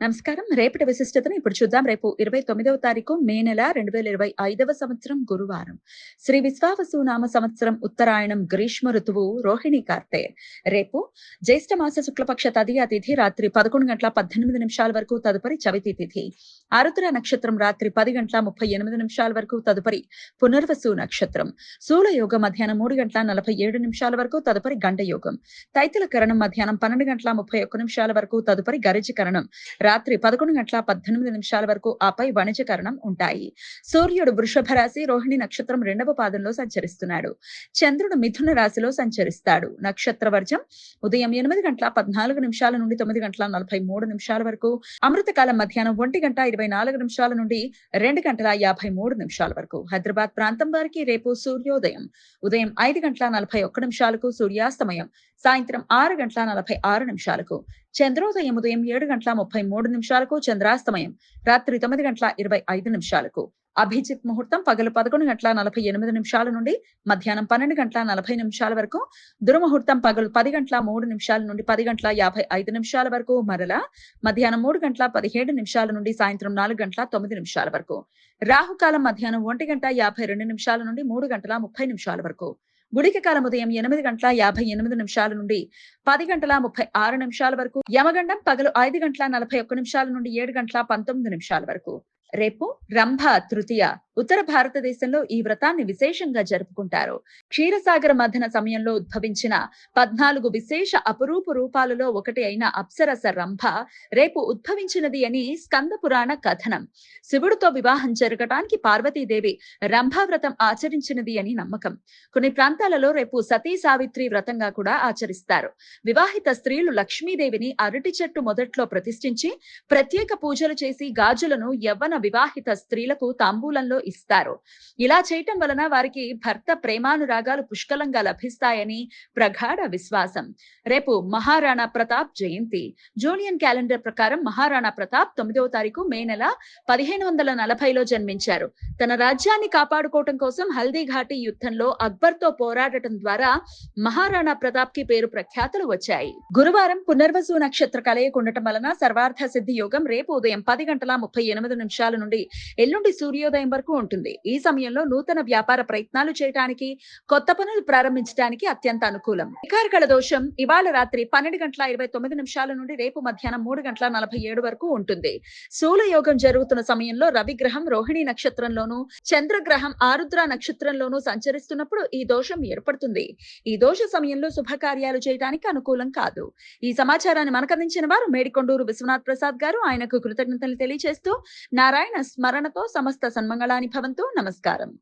నమస్కారం. రేపటి విశిష్టతను ఇప్పుడు చూద్దాం. రేపు ఇరవై తొమ్మిదవ తారీఖు మే నెల రెండు వేల ఇరవై ఐదవ సంవత్సరం గురువారం. శ్రీ విశ్వావసు నామ సంవత్సరం ఉత్తరాయణం గ్రీష్మ ఋతువు రోహిణి కార్తె. రేపు జ్యేష్ఠ మాస శుక్లపక్ష తదియ తిథి రాత్రి పదకొండు గంటల పద్దెనిమిది నిమిషాల వరకు తదుపరి చవితి తిథి. ఆరుద్ర నక్షత్రం రాత్రి పది గంటల ముప్పై ఎనిమిది నిమిషాల వరకు తదుపరి పునర్వసు నక్షత్రం. శూల యోగం మధ్యాహ్నం మూడు గంటల నలభై ఏడు నిమిషాల వరకు తదుపరి గండ యోగం. తైతల కరణం మధ్యాహ్నం పన్నెండు గంటల ముప్పై ఒక్క నిమిషాల వరకు తదుపరి గరిజ కరణం. రాత్రి పదకొండు గంటల పద్దెనిమిది నిమిషాల వరకు ఆపై వాణిజ్యకరణం ఉంటాయి. సూర్యుడు వృషభ రాశి రోహిణి నక్షత్రం రెండవ పాదంలో సంచరిస్తున్నాడు. చంద్రుడు మిథున రాశిలో సంచరిస్తాడు. నక్షత్ర వర్జం ఉదయం ఎనిమిది గంటల పద్నాలుగు నిమిషాల నుండి తొమ్మిది గంటల నలభై మూడు నిమిషాల వరకు అమృతకాలం మధ్యాహ్నం ఒంటి గంట ఇరవై నాలుగు నిమిషాల నుండి రెండు గంటల యాభై మూడు నిమిషాల వరకు. హైదరాబాద్ ప్రాంతం వారికి రేపు సూర్యోదయం ఉదయం ఐదు గంటల నలభై ఒక్క నిమిషాలకు సూర్యాస్తమయం సాయంత్రం ఆరు గంటల నలభై ఆరు నిమిషాలకు. చంద్రోదయం ఉదయం ఏడు గంటల ముప్పై మూడు మూడు నిమిషాలకు చంద్రాస్తమయం. రాత్రి తొమ్మిది గంటల ఇరవై ఐదు నిమిషాలకు. అభిజిత్ ముహూర్తం పగలు పదకొండు గంటల నలభై ఎనిమిది నిమిషాల నుండి మధ్యాహ్నం పన్నెండు గంటల నలభై నిమిషాల వరకు. దుర్ముహూర్తం పగలు పది గంటల మూడు నిమిషాల నుండి పది గంటల యాభై ఐదు నిమిషాల వరకు. మరలా మధ్యాహ్నం మూడు గంటల పదిహేడు నిమిషాల నుండి సాయంత్రం నాలుగు గంటల తొమ్మిది నిమిషాల వరకు. రాహుకాలం మధ్యాహ్నం ఒంటి గంట యాభై రెండు నిమిషాల నుండి మూడు గంటల ముప్పై నిమిషాల వరకు. గుడికి కాలం ఉదయం ఎనిమిది గంటల యాభై ఎనిమిది నిమిషాల నుండి పది గంటల ముప్పై ఆరు నిమిషాల వరకు యమగండం పగలు ఐదు గంటల నలభై ఒక్క నిమిషాల నుండి ఏడు గంటల పంతొమ్మిది నిమిషాల వరకు. రేపు రంభ తృతీయ ఉత్తర భారతదేశంలో ఈ వ్రతాన్ని విశేషంగా జరుపుకుంటారు. క్షీరసాగర మథన సమయంలో ఉద్భవించిన పద్నాలుగు విశేష అపురూప రూపాలలో ఒకటి అయిన అప్సరస రంభ రేపు ఉద్భవించినది అని స్కంద పురాణ కథనం. శివుడితో వివాహం జరగటానికి పార్వతీదేవి రంభా వ్రతం ఆచరించినది అని నమ్మకం. కొన్ని ప్రాంతాలలో రేపు సతీ సావిత్రి వ్రతంగా కూడా ఆచరిస్తారు. వివాహిత స్త్రీలు లక్ష్మీదేవిని అరటి చెట్టు మొదట్లో ప్రతిష్ఠించి ప్రత్యేక పూజలు చేసి గాజులను యవ్వన వివాహిత స్త్రీలకు తాంబూలంలో ఇస్తారు. ఇలా చేయటం వలన వారికి భర్త ప్రేమానురాగాలు పుష్కలంగా లభిస్తాయని ప్రగాఢ విశ్వాసం. రేపు మహారాణా ప్రతాప్ జయంతి. జూలియన్ క్యాలెండర్ ప్రకారం మహారాణా ప్రతాప్ తొమ్మిదవ తారీఖు మే నెల పదిహేను వందల నలభైలో జన్మించారు. తన రాజ్యాన్ని కాపాడుకోవటం కోసం హల్దీఘాటి యుద్ధంలో అక్బర్తో పోరాడటం ద్వారా మహారాణా ప్రతాప్కి పేరు ప్రఖ్యాతులు వచ్చాయి. గురువారం పునర్వసు నక్షత్ర కలయిక ఉండటం వలన సర్వార్థ సిద్ధి యోగం రేపు ఉదయం పది గంటల ముప్పై ఎనిమిది నిమిషాలు నుండి ఎల్లుండి సూర్యోదయం వరకు ఉంటుంది. ఈ సమయంలో నూతన వ్యాపార ప్రయత్నాలు చేయడానికి కొత్త పనులు ప్రారంభించడానికి అత్యంత అనుకూలం. వికారకళ దోషం ఇవాళ రాత్రి పన్నెండు గంటల ఇరవై తొమ్మిది నిమిషాల నుండి రేపు మధ్యాహ్నం మూడు గంటల నలభై ఏడు వరకు ఉంటుంది. శూల యోగం జరుగుతున్న సమయంలో రవిగ్రహం రోహిణి నక్షత్రంలోను చంద్రగ్రహం ఆరుద్ర నక్షత్రంలోను సంచరిస్తున్నప్పుడు ఈ దోషం ఏర్పడుతుంది. ఈ దోష సమయంలో శుభకార్యాలు చేయడానికి అనుకూలం కాదు. ఈ సమాచారాన్ని మనకందించిన వారు మేడికొండూరు విశ్వనాథ్ ప్రసాద్ గారు. ఆయనకు కృతజ్ఞతలు తెలియజేస్తూ నారాయణ స్మరణతో సమస్త సన్మంగళాని భవంతు. నమస్కారం.